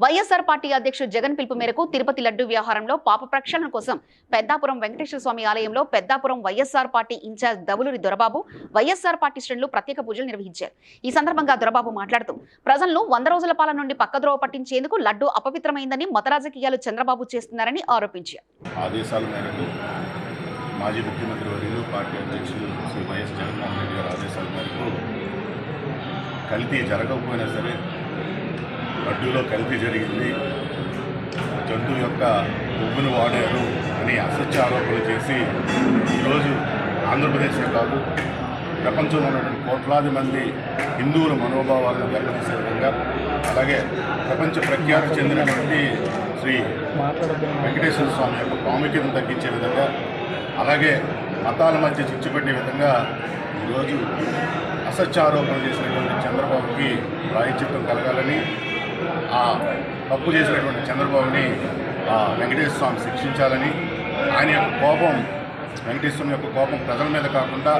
YSR party అధ్యక్షుడు జగన్ పిలుపు మేరకు తిరుపతి లడ్డు వ్యవహారంలో పాప ప్రక్షాళన కోసం పెద్దాపురం వెంకటేశ్వర స్వామి ఆలయంలో Peddapuram YSR party incharge Davuluri Dorababu YSR party శ్రేణులు ప్రత్యేక పూజలు నిర్వహించారు. ఈ సందర్భంగా దొరబాబు మాట్లాడుతూ ప్రజలను వంద రోజుల పాలన నుండి పక్కద్రోవ పట్టించేందుకు లడ్డు అపవిత్రమైందని మత రాజకీయాలు చంద్రబాబు చేస్తున్నారని ఆరోపించారు. ఆదేశాల మేరకు మాజీ ముఖ్యమంత్రి వర్యులు పార్టీ అధ్యక్షులు శ్రీ వైఎస్ జగన్మోహన్ రెడ్డి గారి ఆదేశాల మేరకు కల్తీ జరగకపోయినా సరే లడ్డూలో కలిపి జరిగింది. జంతువు యొక్క ఉప్పును వాడారు అని అసత్య ఆరోపణలు చేసి ఈరోజు ఆంధ్రప్రదేశ్ కాదు ప్రపంచంలో ఉన్నటువంటి కోట్లాది మంది హిందువుల మనోభావాలను దెబ్బతీసే విధంగా అలాగే ప్రపంచ ప్రఖ్యాతి చెందినటువంటి శ్రీ వెంకటేశ్వర స్వామి యొక్క ప్రాముఖ్యతను తగ్గించే విధంగా అలాగే మతాల మధ్య చిచ్చుపెట్టే విధంగా ఈరోజు అసత్య ఆరోపణలు చేసినటువంటి చంద్రబాబుకి ప్రాయశ్చిత్తం కలగాలని ఆ తప్పు చేసినటువంటి చంద్రబాబుని ఆ వెంకటేశ్వర స్వామి శిక్షించాలని ఆయన యొక్క కోపం వెంకటేశ్వరం యొక్క కోపం ప్రజల మీద కాకుండా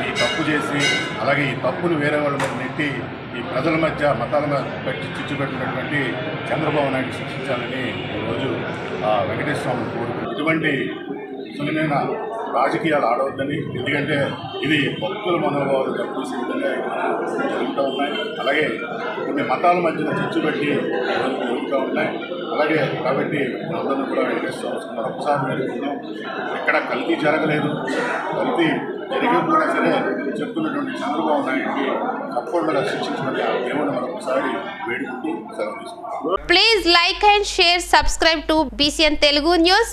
ఈ తప్పు చేసి అలాగే ఈ తప్పును వేరే వాళ్ళ మీద నెట్టి ఈ ప్రజల మధ్య మతాల మీద పెట్టి చిచ్చు పెట్టినటువంటి చంద్రబాబు నాయుడు శిక్షించాలని ఈరోజు ఆ వెంకటేశ్వర స్వామిని కోరుకుంటున్నాను ఇటువంటి సులువైన రాజకీయాలు ఆడవద్దని ఎందుకంటే ఇది భక్తుల మనోభావాలు దెబ్బతీసే విధంగా జరుగుతూ ఉన్నాయి. అలాగే కొన్ని మతాల మధ్యన చిచ్చు పెట్టి జరుగుతూ ఉన్నాయి. అలాగే కాబట్టి మనందరం కూడా వెంకటేశ్వర స్వామి ఒకసారి వేడుకుందాం ఎక్కడ కల్తీ జరగలేదు. కల్తీ జరిగకపోయినా సరే చెప్తున్నటువంటి చంద్రబాబు నాయుడికి తప్పకుండా శిక్షించమని ఆ దేవుని ఒకసారి వేడుకుంటూ సెలవు please like and share subscribe to BCN Telugu news